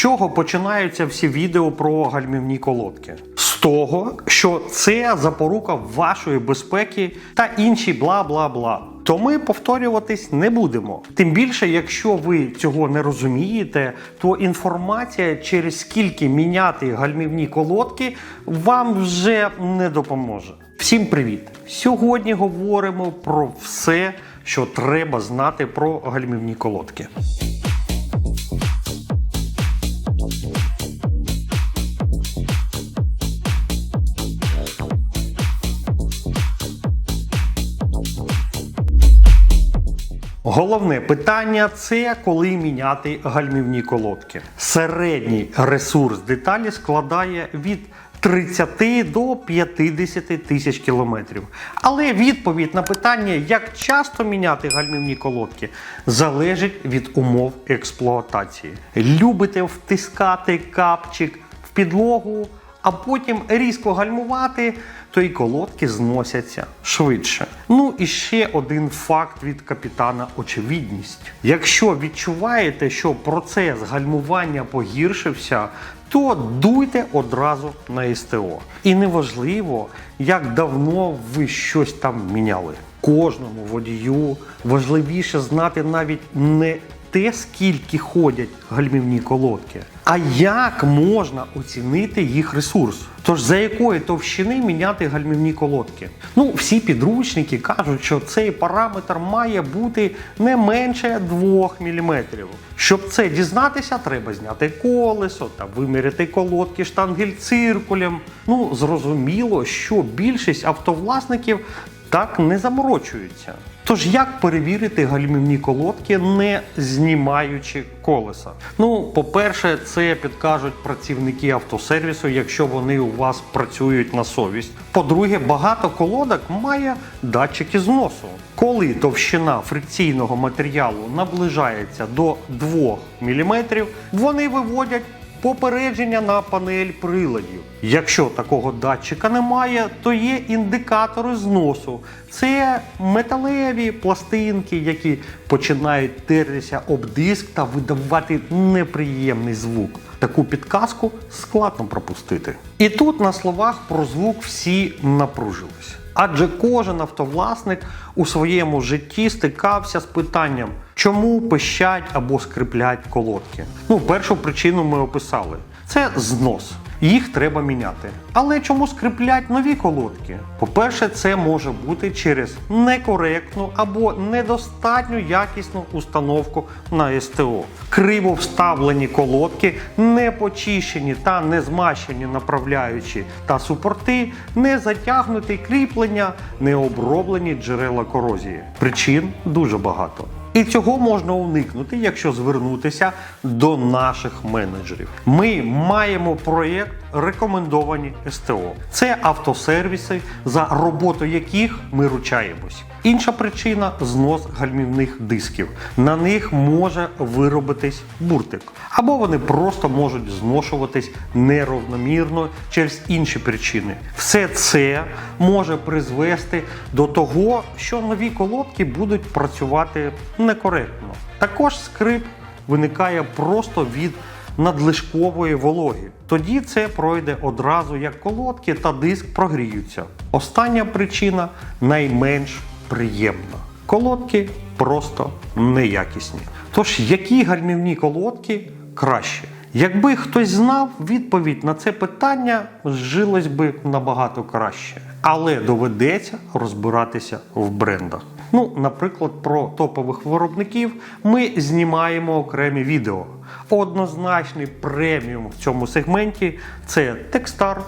чого починаються всі відео про гальмівні колодки? З того, що це запорука вашої безпеки та інші бла бла бла. То ми повторюватись не будемо. Тим більше, якщо ви цього не розумієте, то інформація, через скільки міняти гальмівні колодки, вам вже не допоможе. Всім привіт! Сьогодні говоримо про все, що треба знати про гальмівні колодки. Головне питання це коли міняти гальмівні колодки. Середній ресурс деталі складає від 30 до 50 тисяч кілометрів. Але відповідь на питання, як часто міняти гальмівні колодки, залежить від умов експлуатації. Любите втискати капчик в підлогу, а потім різко гальмувати, то і колодки зносяться швидше. Ну і ще один факт від капітана очевидність. Якщо відчуваєте, що процес гальмування погіршився, то дуйте одразу на СТО. І неважливо, як давно ви щось там міняли. Кожному водію важливіше знати навіть не те, скільки ходять гальмівні колодки, а як можна оцінити їх ресурс. Тож за якої товщини міняти гальмівні колодки? Ну, всі підручники кажуть, що цей параметр має бути не менше 2 мм. Щоб це дізнатися, треба зняти колесо та виміряти колодки штангель циркулем. Ну, зрозуміло, що більшість автовласників так не заморочуються. Тож як перевірити гальмівні колодки, не знімаючи колеса? Ну, по-перше, це підкажуть працівники автосервісу, якщо вони у вас працюють на совість. По-друге, багато колодок має датчики зносу. Коли товщина фрикційного матеріалу наближається до 2 мм, вони виводять попередження на панель приладів. Якщо такого датчика немає, то є індикатори зносу. Це металеві пластинки, які починають тертися об диск та видавати неприємний звук. Таку підказку складно пропустити. І тут на словах про звук всі напружились. Адже кожен автовласник у своєму житті стикався з питанням, чому пищать або скриплять колодки. Ну, першу причину ми описали: це знос. Їх треба міняти. Але чому скриплять нові колодки? По-перше, це може бути через некоректну або недостатньо якісну установку на СТО. Криво вставлені колодки, не почищені та не змащені направляючі та супорти, не затягнуті кріплення, не оброблені джерела корозії. Причин дуже багато. І цього можна уникнути, якщо звернутися до наших менеджерів. Ми маємо проєкт рекомендовані СТО. Це автосервіси, за роботу яких ми ручаємось. Інша причина знос гальмівних дисків. На них може виробитись буртик. Або вони просто можуть зношуватись неравномірно через інші причини. Все це може призвести до того, що нові колодки будуть працювати некоректно. Також скрип виникає просто від надлишкової вологи. Тоді це пройде одразу, як колодки та диск прогріються. Остання причина найменш приємна. Колодки просто неякісні. Тож, які гальмівні колодки краще? Якби хтось знав відповідь на це питання, жилось би набагато краще. Але доведеться розбиратися в брендах. Ну, наприклад, про топових виробників ми знімаємо окремі відео. Однозначний преміум в цьому сегменті це Текстар,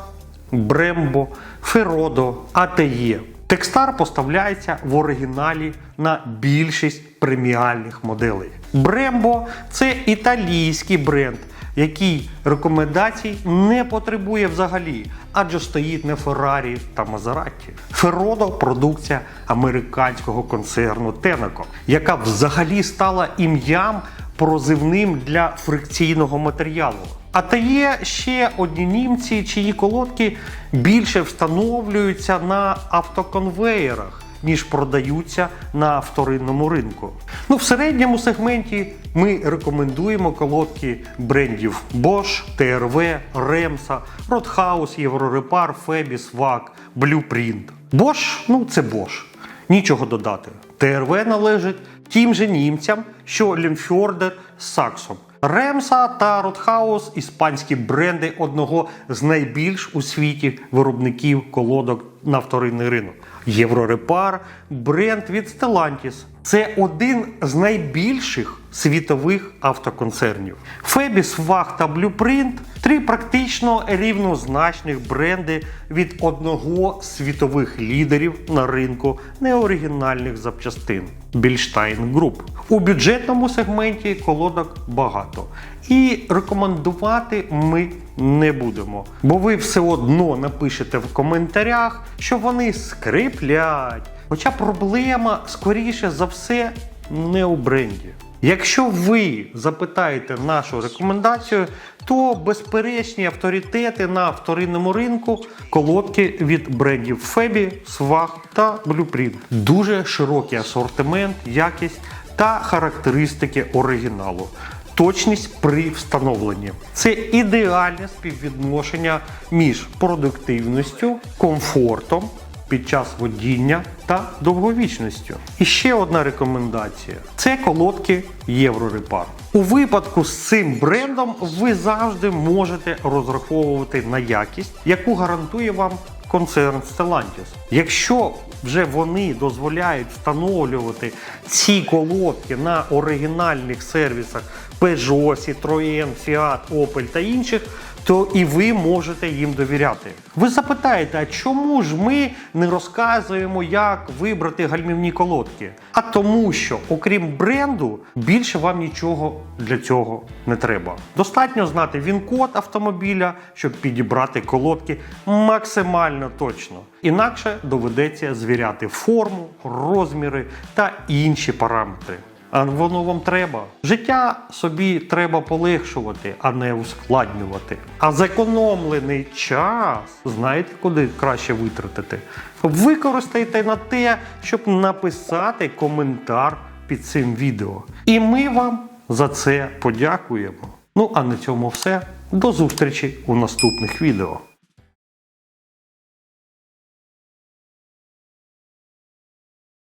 Брембо, Феродо, ATE. Текстар поставляється в оригіналі на більшість преміальних моделей. Брембо це італійський бренд, який рекомендацій не потребує взагалі, адже стоїть на Феррарі та Мазераті. Феродо продукція американського концерну Тенеко, яка взагалі стала ім'ям прозивним для фрикційного матеріалу. А та є ще одні німці, чиї колодки більше встановлюються на автоконвеєрах, ніж продаються на вторинному ринку. Ну, в середньому сегменті ми рекомендуємо колодки брендів Bosch, TRV, Remsa, Roadhouse, Єврорепар, Febis, VAC, Blueprint. Bosch, ну це Bosch. Нічого додати. ТРВ належить тим же німцям, що Лімфьордер з Саксом. Ремса та Ротхаус іспанські бренди одного з найбільш у світі виробників колодок на вторинний ринок. Єврорепар бренд від Stellantis. Це один з найбільших світових автоконцернів. Фебіс, Ваг та Blueprint – три практично рівнозначних бренди від одного з світових лідерів на ринку неоригінальних запчастин Більштайн Груп. У бюджетному сегменті колодок багато. І рекомендувати ми не будемо, бо ви все одно напишете в коментарях, що вони скриплять. Хоча проблема, скоріше за все, не у бренді. Якщо ви запитаєте нашу рекомендацію, то безперечні авторитети на вторинному ринку колодки від брендів Febі, Swag та Blueprint. Дуже широкий асортимент, якість та характеристики оригіналу. Точність при встановленні це ідеальне співвідношення між продуктивністю, комфортом під час водіння та довговічністю. І ще одна рекомендація: це колодки Єврорепар. У випадку з цим брендом ви завжди можете розраховувати на якість, яку гарантує вам концерн Stellantis. Якщо вже вони дозволяють встановлювати ці колодки на оригінальних сервісах Peugeot, Citroën, Fiat, Opel та інших, то і ви можете їм довіряти. Ви запитаєте, а чому ж ми не розказуємо, як вибрати гальмівні колодки? А тому, що окрім бренду, більше вам нічого для цього не треба. Достатньо знати він-код автомобіля, щоб підібрати колодки максимально точно. Інакше доведеться звіряти форму, розміри та інші параметри. Воно вам треба. Життя собі треба полегшувати, а не ускладнювати. А зекономлений час, знаєте, куди краще витратити? Використайте на те, щоб написати коментар під цим відео. І ми вам за це подякуємо. Ну а на цьому все. До зустрічі у наступних відео.